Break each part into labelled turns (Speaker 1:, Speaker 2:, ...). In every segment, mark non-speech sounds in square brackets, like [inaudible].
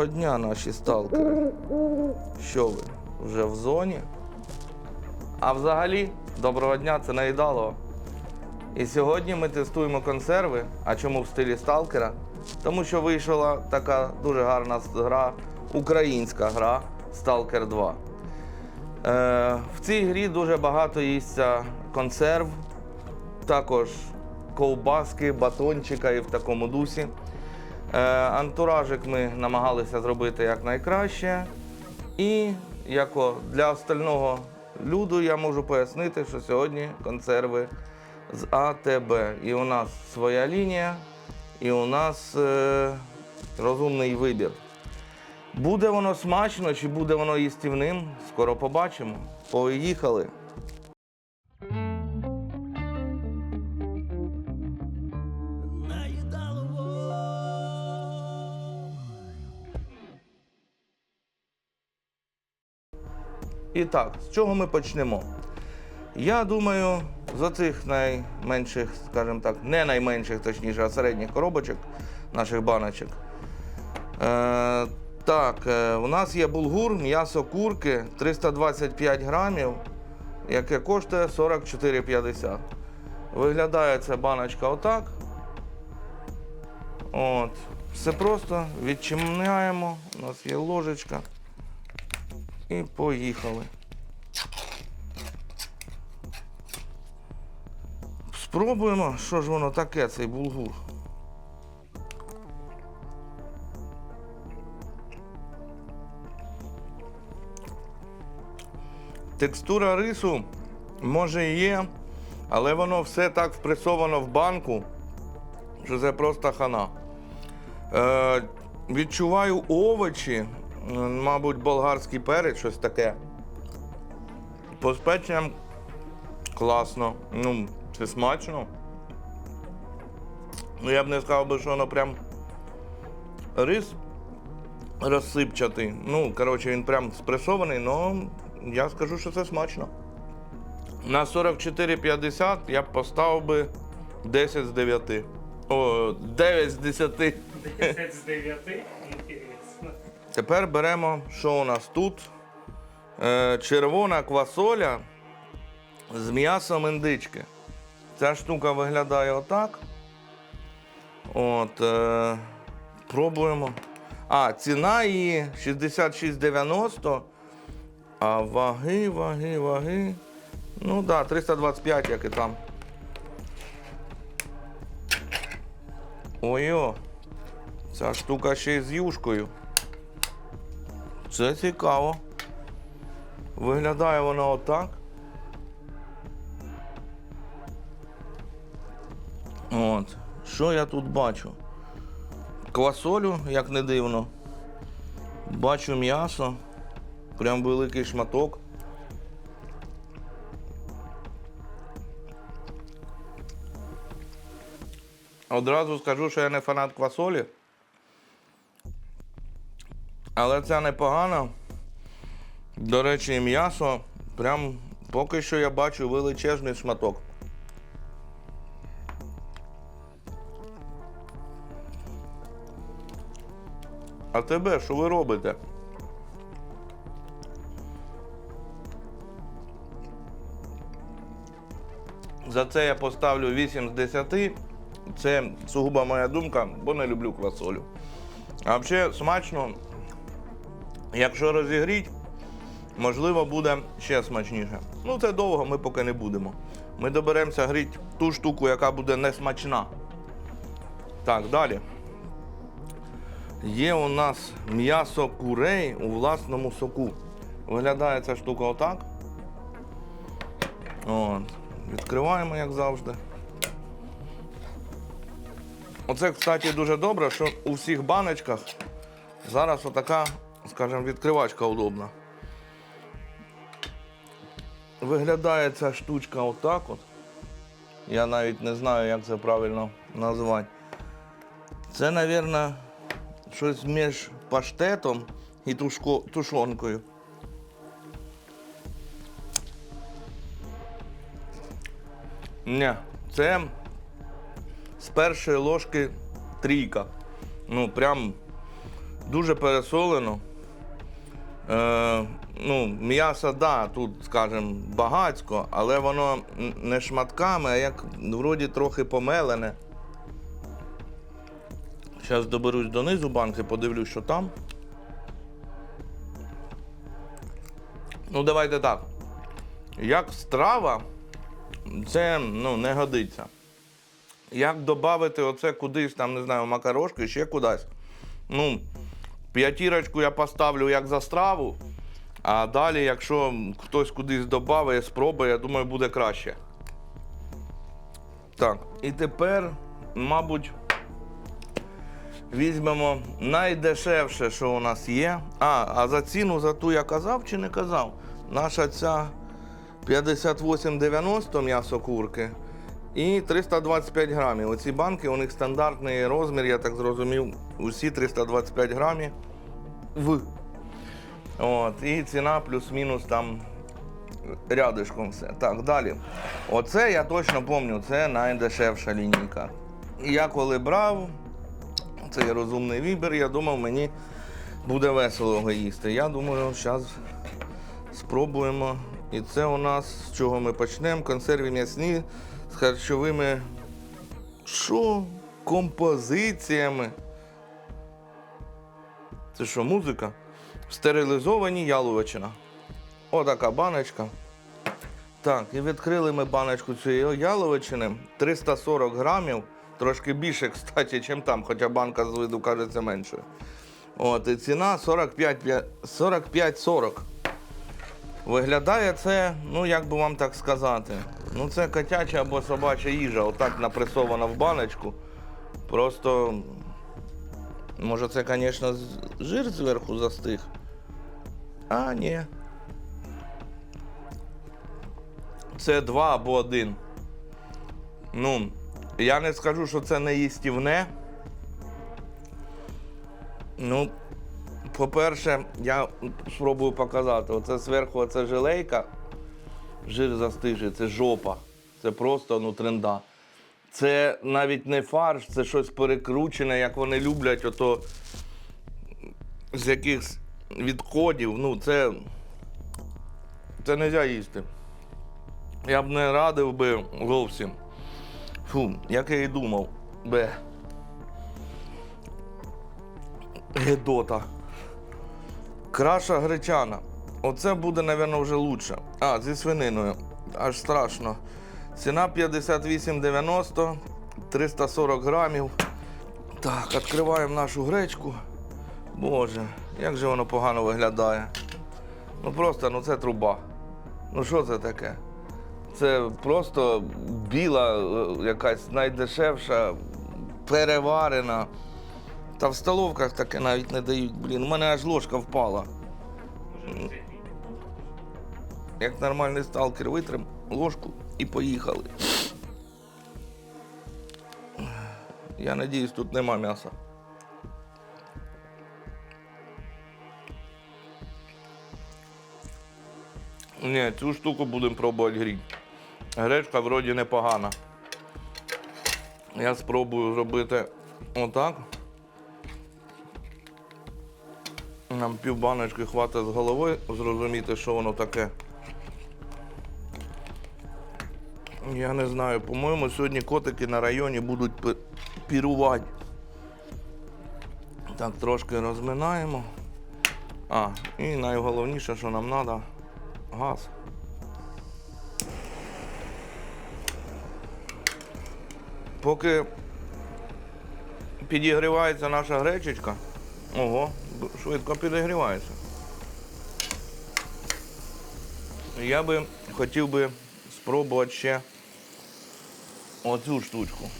Speaker 1: Доброго дня, наші сталкери. Що ви? Вже в зоні? А взагалі, доброго дня, це наїдало. І сьогодні ми тестуємо консерви. А чому в стилі сталкера? Тому що вийшла така дуже гарна гра, українська гра Stalker 2. Е, в цій грі дуже багато їсться консерв, також ковбаски, батончика і в такому дусі. Е, антуражик ми намагалися зробити якнайкраще. І яко для остального люду я можу пояснити, що сьогодні консерви з АТБ. І у нас своя лінія, і у нас е, розумний вибір. Буде воно смачно чи буде воно їстівним, скоро побачимо. Поїхали. І так, з чого ми почнемо? Я думаю, з оцих найменших, скажімо так, не найменших, точніше, а середніх коробочок наших баночок. Е, так, е, у нас є булгур, м'ясо курки 325 грамів, яке коштує 44,50. Виглядає ця баночка отак. От. Все просто відчиняємо. У нас є ложечка. І поїхали. Спробуємо, що ж воно таке, цей булгур. Текстура рису може і є, але воно все так впресовано в банку, що це просто хана. Е, відчуваю овочі, мабуть, болгарський перець, щось таке. По спеціям класно. Ну, це смачно. Ну, я б не сказав би, що воно прям рис розсипчатий. Ну, коротше, він прям спресований, але я скажу, що це смачно. На 44,50 я б поставив би 10 з 9. О, 9 з 10.
Speaker 2: 10 з 9.
Speaker 1: Тепер беремо, що у нас тут? Е, червона квасоля з м'ясом індички. Ця штука виглядає отак. От, е, пробуємо. А, ціна її 66,90. А ваги, ваги, ваги. Ну так, да, 325, як і там. Ой-о, ця штука ще й з юшкою. Це цікаво. Виглядає воно отак. От. Що я тут бачу? Квасолю, як не дивно. Бачу м'ясо. Прям великий шматок. Одразу скажу, що я не фанат квасолі. Але це непогано. До речі, м'ясо. Прям поки що я бачу величезний шматок. А тебе, що ви робите? За це я поставлю 8 з 10. Це сугубо моя думка, бо не люблю квасолю. А взагалі смачно. Якщо розігріть, можливо, буде ще смачніше. Ну, це довго ми поки не будемо. Ми доберемося гріти ту штуку, яка буде не смачна. Так, далі. Є у нас м'ясо курей у власному соку. Виглядає ця штука отак. От. Відкриваємо, як завжди. Оце, кстати, дуже добре, що у всіх баночках зараз отака, скажімо, відкривачка удобна. Виглядає ця штучка отак от. Я навіть не знаю, як це правильно назвати. Це, мабуть, щось між паштетом і тушко, тушонкою. Ні, це з першої ложки трійка. Ну прям дуже пересолено. Е, ну, м'ясо, да, тут, скажімо, багацько, але воно не шматками, а як вроді трохи помелене. Зараз доберусь донизу банки, подивлюсь, що там. Ну, давайте так. Як страва, це ну, не годиться. Як додати оце кудись, там, не знаю, макарошки, ще кудись. Ну, п'ятірочку я поставлю як за страву, а далі, якщо хтось кудись додає, спробує, я думаю, буде краще. Так, і тепер, мабуть, візьмемо найдешевше, що у нас є. А, а за ціну за ту я казав чи не казав? Наша ця 58,90 м'ясо курки і 325 грамів. Оці банки, у них стандартний розмір, я так зрозумів, усі 325 грамів. В. От, і ціна плюс-мінус там рядишком все. Так, далі. Оце я точно пам'ятаю, це найдешевша лінійка. Я коли брав, цей розумний вибір, я думав, мені буде весело його їсти. Я думаю, зараз спробуємо. І це у нас з чого ми почнемо? Консерви м'ясні харчовими що? Композиціями. Це що, музика? Стерилізовані яловичина. Отака баночка. Так, і відкрили ми баночку цієї яловичини 340 грамів, трошки більше, кстати, ніж там, хоча банка з виду кажеться меншою. От, і ціна 45 45-40. Виглядає це, ну як би вам так сказати. Ну це котяча або собача їжа, отак напресована в баночку. Просто, може це, звісно, жир зверху застиг. А, ні. Це два або один. Ну, я не скажу, що це не їстівне. Ну, по-перше, я спробую показати. Оце зверху оце жилейка, жир застижий, це жопа. Це просто ну, тренда. Це навіть не фарш, це щось перекручене, як вони люблять, ото з якихось відходів. Ну, це. Це не можна їсти. Я б не радив би зовсім. Фу, як я і думав. Бе. Гедота. Краша гречана. Оце буде, мабуть, вже лучше. А, зі свининою. Аж страшно. Ціна 58,90, 340 грамів. Так, відкриваємо нашу гречку. Боже, як же воно погано виглядає. Ну просто, ну це труба. Ну що це таке? Це просто біла, е, якась найдешевша, переварена. Та в столовках таке навіть не дають. Блін, у мене аж ложка впала. Як нормальний сталкер витрим ложку і поїхали. Я надіюсь, тут нема м'яса. Ні, цю штуку будемо пробувати гріти. Гречка вроді непогана. Я спробую зробити отак. Нам пів баночки хватить з головою зрозуміти, що воно таке. Я не знаю, по-моєму, сьогодні котики на районі будуть пірувати. Так, трошки розминаємо. А, і найголовніше, що нам треба, газ. Поки підігрівається наша гречечка, ого, швидко підігрівається. Я би хотів би спробувати ще оцю штучку.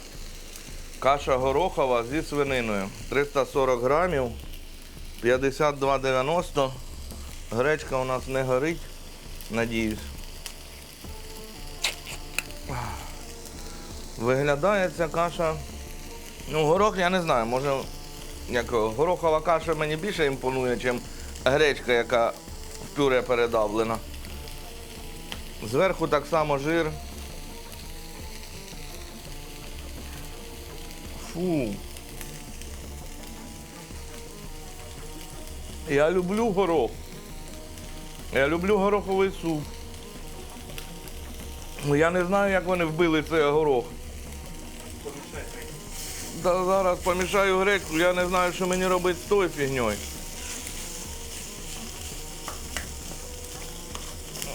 Speaker 1: Каша горохова зі свининою. 340 грамів, 52,90. Гречка у нас не горить, надіюсь. Виглядає ця каша. Ну, горох я не знаю, може, як горохова каша мені більше імпонує, ніж гречка, яка в пюре передавлена. Зверху так само жир. Фу. Я люблю горох. Я люблю гороховий суп. Ну, я не знаю, як вони вбили цей горох. Та зараз помішаю гречку, я не знаю, що мені робити з тою фігньою.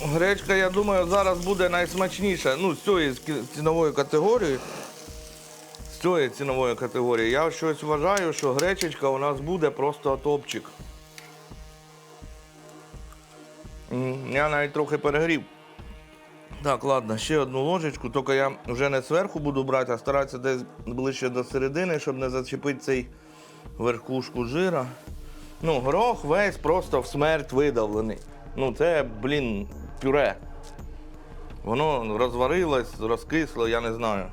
Speaker 1: Гречка, я думаю, зараз буде найсмачніша. Ну, з цієї цінової категорії. З цієї цінової категорії. Я щось вважаю, що гречечка у нас буде просто топчик. Я навіть трохи перегрів. Так, ладно, ще одну ложечку, тільки я вже не зверху буду брати, а старатися десь ближче до середини, щоб не зачепити цей верхушку жира. Ну, горох весь просто в смерть видавлений. Ну, це, блін, пюре. Воно розварилось, розкисло, я не знаю.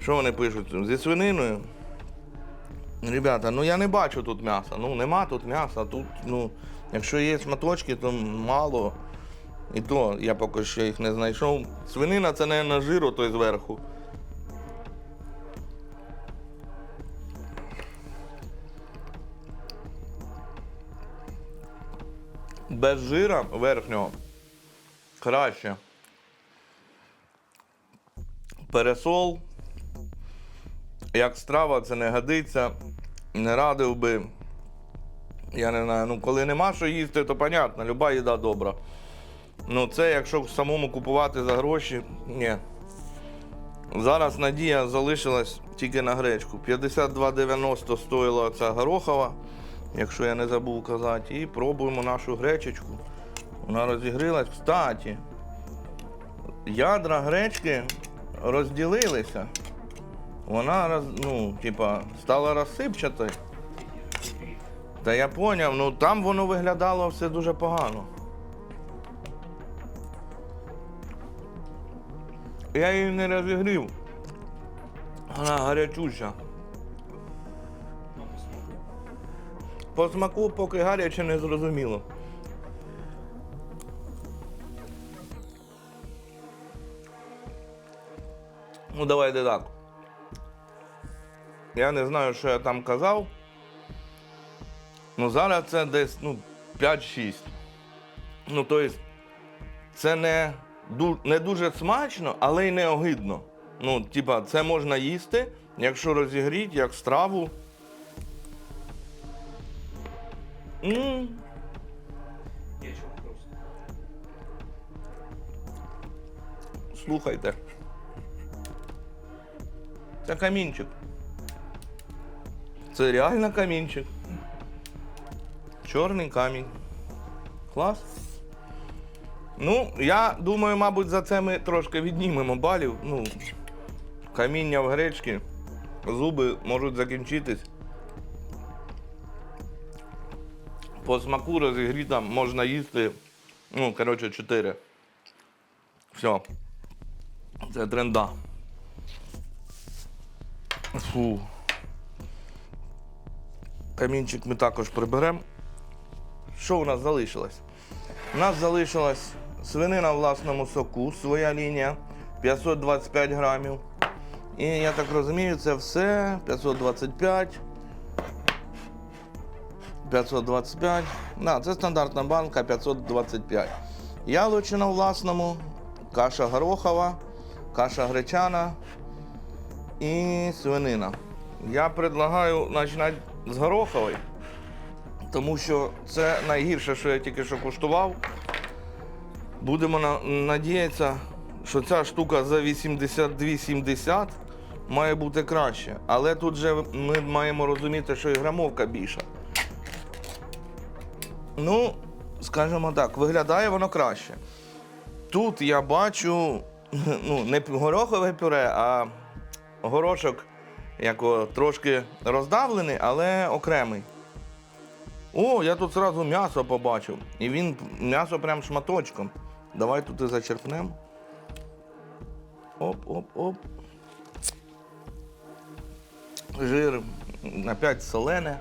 Speaker 1: Що вони пишуть? Зі свининою? Ребята, ну я не бачу тут м'яса. Ну, нема тут м'яса. Тут, ну, якщо є шматочки, то мало. І то я поки що їх не знайшов. Свинина це не на жиру, той зверху. Без жира верхнього краще. Пересол. Як страва, це не годиться. Не радив би. Я не знаю, ну коли нема що їсти, то понятно, люба їда добра. Ну це якщо самому купувати за гроші, ні. Зараз надія залишилась тільки на гречку. 52,90 стоїла ця горохова, якщо я не забув казати. І пробуємо нашу гречечку. Вона розігрілась. Кстати, ядра гречки розділилися. Вона роз, ну, типа, стала розсипчатою. Та я поняв, ну там воно виглядало все дуже погано. Я її не розігрів. Вона гарячуща. По смаку поки гаряче не зрозуміло. Ну, давайте так. Я не знаю, що я там казав. Ну, зараз це десь ну, 5-6. Ну, тобто, це не, не дуже смачно, але й не огидно. Ну, типа, це можна їсти, якщо розігріти, як страву. м
Speaker 2: чого просто.
Speaker 1: слухайте. Це камінчик. Це реально камінчик. Чорний камінь. Клас. Ну, я думаю, мабуть, за це ми трошки віднімемо балів. Ну, каміння в гречці, зуби можуть закінчитись. По смаку розігріта можна їсти. Ну, коротше, 4. Все. Це тренда. Фу. Камінчик ми також приберемо. Що у нас залишилось? У нас залишилась свинина в власному соку, своя лінія 525 грамів. І я так розумію, це все 525. 525. Да, це стандартна банка 525. Яловичина в власному, каша горохова, каша гречана і свинина. Я предлагаю починати з горохової, тому що це найгірше, що я тільки що куштував. Будемо на- надіятися, що ця штука за 82,70 має бути краще. Але тут же ми маємо розуміти, що і грамовка більша. Ну, скажімо так, виглядає воно краще. Тут я бачу [laughs] ну, не пю- горохове пюре, а горошок як о, трошки роздавлений, але окремий. О, я тут зразу м'ясо побачив. І він м'ясо прям шматочком. Давай тут і зачерпнемо. Оп-оп-оп. Жир опять солене.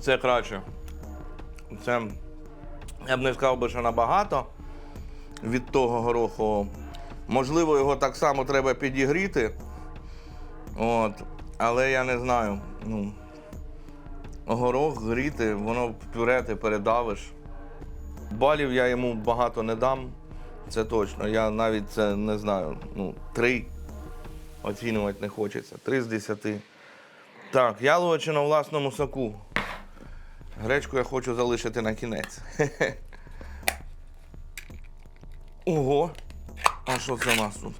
Speaker 1: Це краще. Це я б не сказав би, що набагато. від того гороху. Можливо, його так само треба підігріти. От. Але я не знаю. Ну, горох гріти, воно в пюре ти передавиш. Балів я йому багато не дам. Це точно. Я навіть це не знаю. Ну, три оцінювати не хочеться. Три з десяти. Так, яловичина у власному соку. Гречку я хочу залишити на кінець. [laughs] Ого. А що це у нас тут?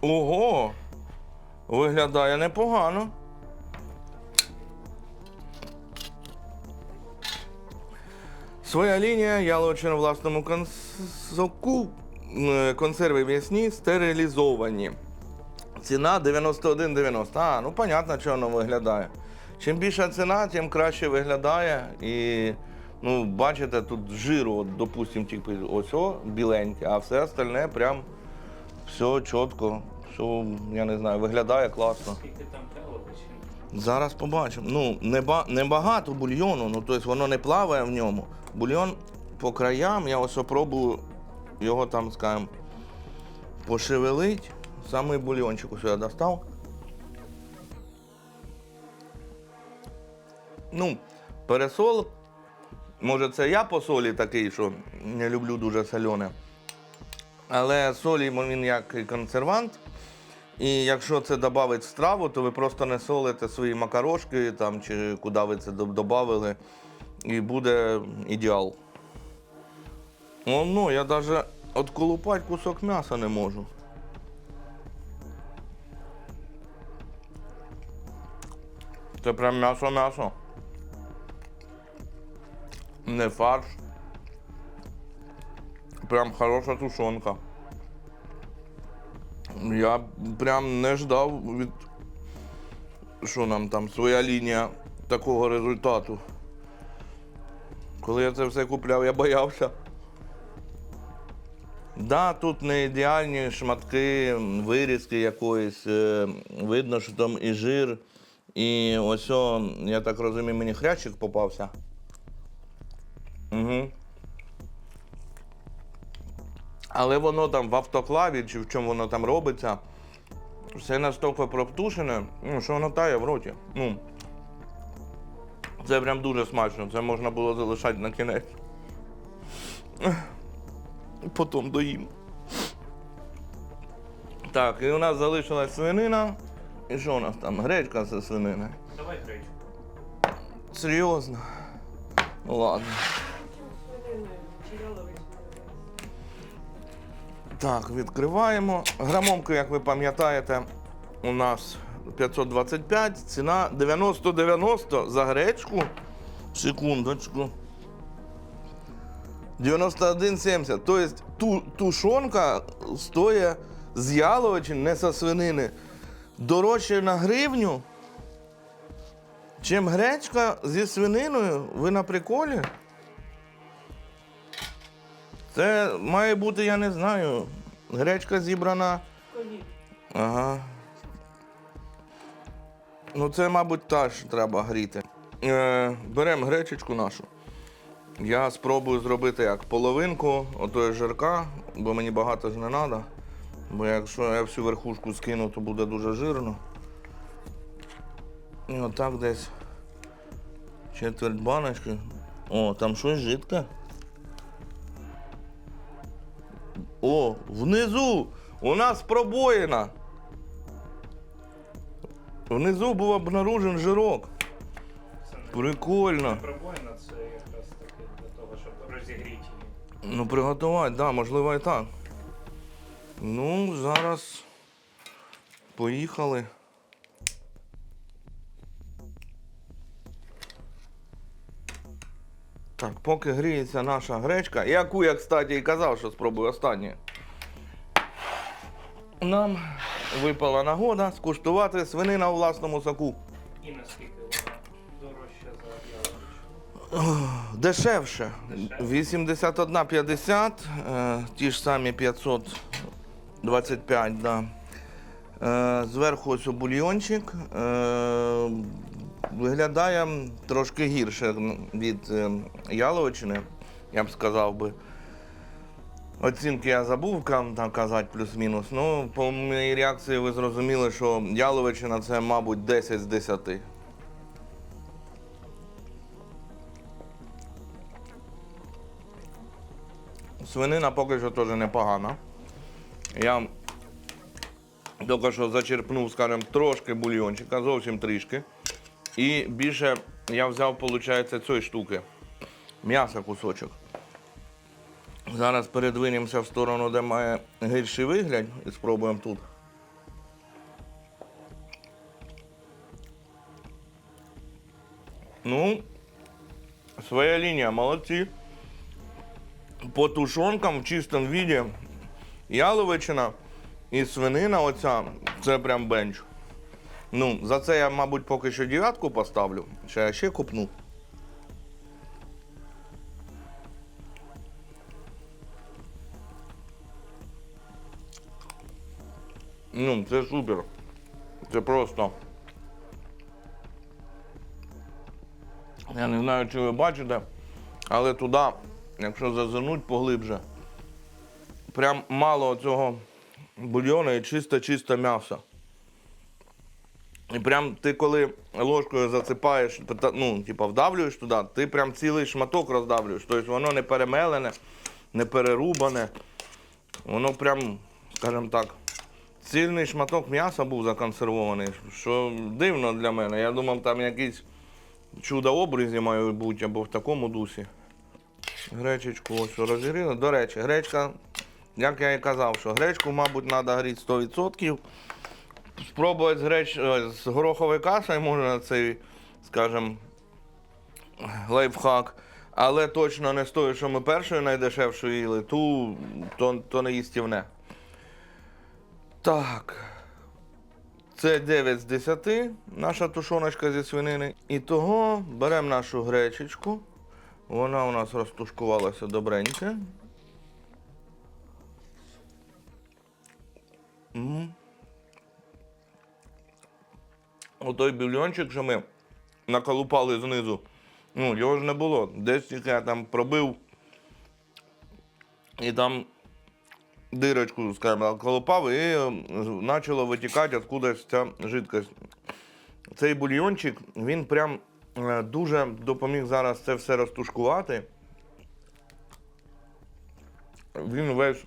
Speaker 1: Ого! Виглядає непогано. Своя лінія яловичина у власному кон- соку. Е, Консерви м'ясні стерилізовані. Ціна 91,90. А, ну понятно, що воно виглядає. Чим більша ціна, тим краще виглядає. І ну, бачите, тут жиру, от, допустим, тільки ось о, біленьке, а все остальне прям все чітко, все, я не знаю, виглядає класно.
Speaker 2: Скільки там?
Speaker 1: Зараз побачимо. Ну, не, ба- не багато бульйону, ну тобто воно не плаває в ньому. Бульйон по краям, я ось спробую його там, скажімо, пошевелить. Самий бульйончик ось я достав. Ну, пересол. Може, це я по солі такий, що не люблю дуже солене. Але солі він як консервант. І якщо це додати в страву, то ви просто не солите свої макарошки там, чи куди ви це додали, і буде ідеал. О, ну, я навіть отколупати кусок м'яса не можу. Це прям м'ясо-м'ясо. Не фарш. Прям хороша тушонка. Я прям не ждав від. Що нам там, своя лінія такого результату. Коли я це все купляв, я боявся. Да, тут не ідеальні шматки, вирізки якоїсь. е, Видно, що там і жир. І ось, о, я так розумію, мені хрящик попався. Угу. Але воно там в автоклаві чи в чому воно там робиться, все настільки проптушене, ну, що воно тає в роті. Ну, це прям дуже смачно. Це можна було залишати на кінець. Потім доїм. Так, і у нас залишилась свинина. І що у нас там? Гречка зі свинини.
Speaker 2: Давай гречку.
Speaker 1: Серйозно. Ну ладно. Так, відкриваємо. Грамомка, як ви пам'ятаєте, у нас 525, ціна 90-90 за гречку. Секундочку. 91,70. Тобто ту, тушонка стоїть з яловичин, не зі свинини, дорожче на гривню, чим гречка зі свининою. Ви на приколі? Це має бути, я не знаю, гречка зібрана. Ага. Ну, це, мабуть, теж треба гріти. Е, беремо гречечку нашу. Я спробую зробити як половинку отої жирка, бо мені багато ж не треба. Бо якщо я всю верхушку скину, то буде дуже жирно. І отак десь четверть баночки. О, там щось жидке. О, внизу! У нас пробоїна. Внизу був обнаружен жирок.
Speaker 2: Це не
Speaker 1: Прикольно.
Speaker 2: пробоїна, це якраз таки для того, щоб розігріти її.
Speaker 1: Ну, приготувати, да, можливо і так. Ну, зараз поїхали. Так, поки гріється наша гречка, яку я, кстати, і казав, що спробую останнє. Нам випала нагода скуштувати свинина у власному соку.
Speaker 2: І наскільки вона дорожча за яловичину.
Speaker 1: Дешевше.
Speaker 2: Дешевше?
Speaker 1: 81,50, е, ті ж самі 525, да. Е, зверху ось бульйончик. Виглядає трошки гірше від е, яловичини, я б сказав би. Оцінки я забув там казати плюс-мінус. Ну, по моїй реакції ви зрозуміли, що яловичина це, мабуть, 10 з 10. Свинина поки що теж непогана. Я тільки що зачерпнув, скажімо, трошки бульйончика, зовсім трішки. І більше я взяв, виходить, цієї штуки. М'яса кусочок. Зараз передвинемося в сторону, де має гірший вигляд, і спробуємо тут. Ну, своя лінія, молодці. По тушонкам в чистому віді яловичина і свинина оця, це прям бенч. Ну, за це я, мабуть, поки що дев'ятку поставлю. Ще я ще купну. Ну, це супер. Це просто. Я не знаю, чи ви бачите, але туди, якщо зазирнуть поглибше, прям мало цього бульйону і чисте-чисте м'ясо. І прям ти коли ложкою засипаєш, ну, типа вдавлюєш туди, ти прям цілий шматок роздавлюєш. Тобто воно не перемелене, не перерубане. Воно прям, скажімо так, цільний шматок м'яса був законсервований, що дивно для мене. Я думав, там якісь чудо обрізі мають бути або в такому дусі. Гречечку ось розігріли. До речі, гречка, як я і казав, що гречку, мабуть, треба гріти 100%. Спробувати з, греч... е, з гороховою кашею можна цей, скажімо, лайфхак. Але точно не з тою, що ми першою найдешевшою їли, ту то, то не їстівне. Так. Це 9 з 10, наша тушоночка зі свинини. І того беремо нашу гречечку. Вона у нас розтушкувалася добренько. М. Отой бульйончик, що ми наколупали знизу. Ну, його ж не було. Десь тільки я там пробив. І там дирочку, скажімо, колопав і е, почало витікати откудись ця жидкость. Цей бульйончик, він прям е, дуже допоміг зараз це все розтушкувати. Він весь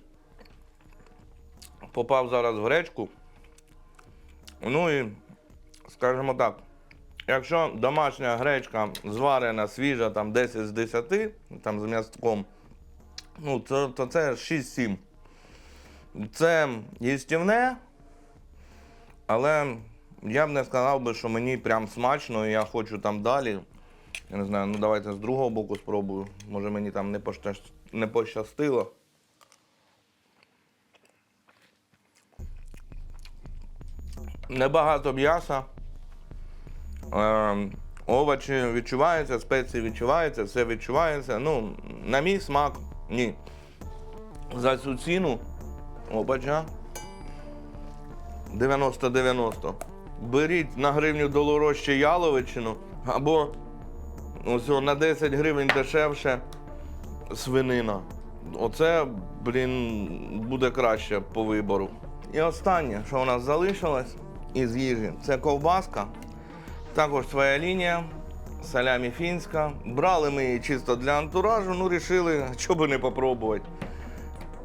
Speaker 1: попав зараз в гречку. Ну і, скажімо так, якщо домашня гречка зварена, свіжа, там 10 з 10, там з м'язком, ну, то, то це 6-7. Це їстівне, але я б не сказав би, що мені прям смачно і я хочу там далі. Я не знаю, ну давайте з другого боку спробую. Може мені там не, пощас... не пощастило. Небагато м'яса. Е, овочі відчуваються, спеції відчуваються, все відчувається. Ну, на мій смак, ні. За цю ціну Опача. 90-90. Беріть на гривню долорожче яловичину або ось на 10 гривень дешевше свинина. Оце, блін, буде краще по вибору. І останнє, що у нас залишилось із їжі, це ковбаска. Також своя лінія, салямі фінська. Брали ми її чисто для антуражу, ну рішили, [laughs] що би не попробувати.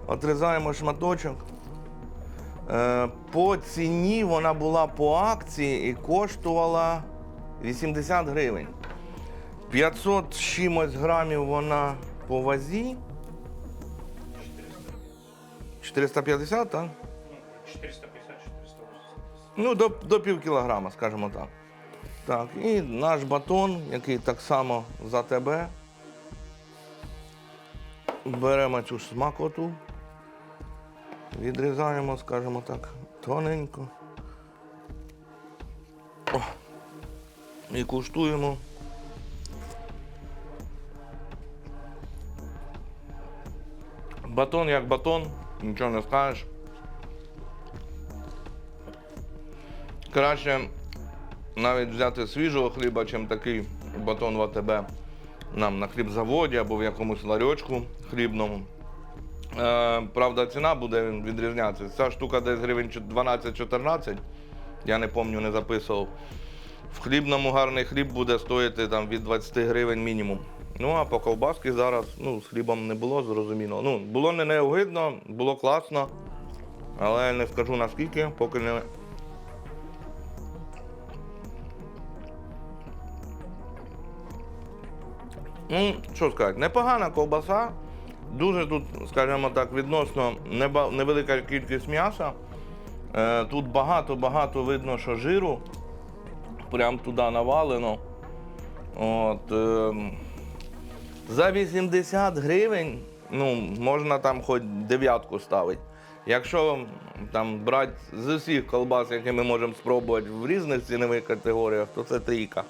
Speaker 1: Отрізаємо шматочок. Е, По ціні вона була по акції і коштувала 80 гривень. 500 чимось грамів вона по вазі. 450, так?
Speaker 2: 450-480.
Speaker 1: Ну, до, до пів кілограма, скажімо так. Так, і наш батон, який так само за тебе. Беремо цю смакоту, відрізаємо, скажімо так, тоненько. О, і куштуємо. Батон як батон, нічого не скажеш. Краще навіть взяти свіжого хліба, чим такий батон в АТБ нам на хлібзаводі або в якомусь ларьочку хлібному. Е, правда, ціна буде відрізнятися. Ця штука десь гривень 12-14. Я не пам'ятаю, не записував. В хлібному гарний хліб буде стоїти там від 20 гривень мінімум. Ну а по ковбаски зараз ну, з хлібом не було зрозуміло. Ну, було не неогидно, було класно, але не скажу наскільки, поки не. Ну, що сказати, непогана ковбаса. Дуже тут, скажімо так, відносно невелика кількість м'яса. Е, тут багато-багато видно, що жиру. Прям туди навалено. От, е, за 80 гривень ну, можна там хоч дев'ятку ставити. Якщо там брати з усіх колбас, які ми можемо спробувати в різних цінових категоріях, то це трійка.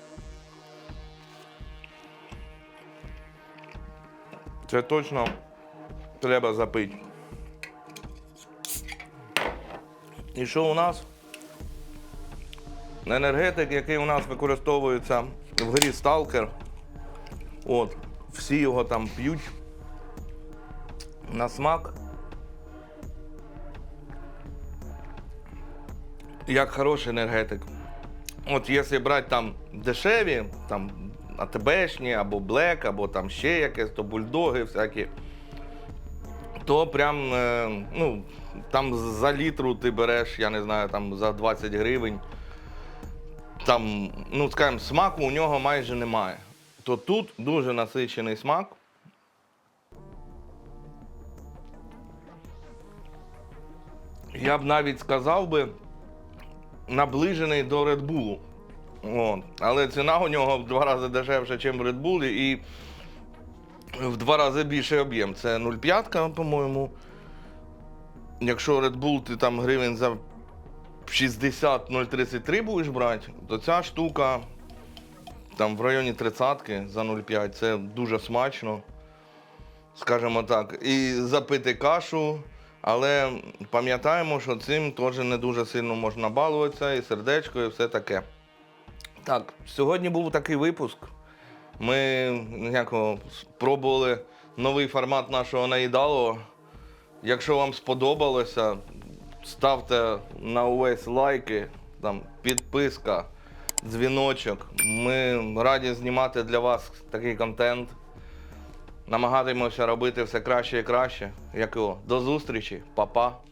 Speaker 1: Це точно треба запити. І що у нас? Енергетик, який у нас використовується в грі Stalker. От, всі його там п'ють. На смак. Як хороший енергетик. От якщо брати там дешеві, там АТБшні, або Блек, або там ще якесь, то бульдоги всякі, то прям, е, ну, там за літру ти береш, я не знаю, там за 20 гривень. Там, ну, скажімо, смаку у нього майже немає. То тут дуже насичений смак. Я б навіть сказав би, наближений до Bull. От. Але ціна у нього в два рази дешевша, ніж в Red Bull, і в два рази більший об'єм. Це 0,5, по-моєму. Якщо Red Bull ти там гривень за 60-0,33 будеш брати, то ця штука там в районі 30 за 0,5 це дуже смачно, скажімо так. І запити кашу, але пам'ятаємо, що цим теж не дуже сильно можна балуватися, і сердечко, і все таке. Так, сьогодні був такий випуск. Ми як, спробували новий формат нашого наїдалого. Якщо вам сподобалося, ставте на увесь лайки, там, підписка, дзвіночок. Ми раді знімати для вас такий контент. Намагатимося робити все краще і краще. Як його? До зустрічі, Па-па.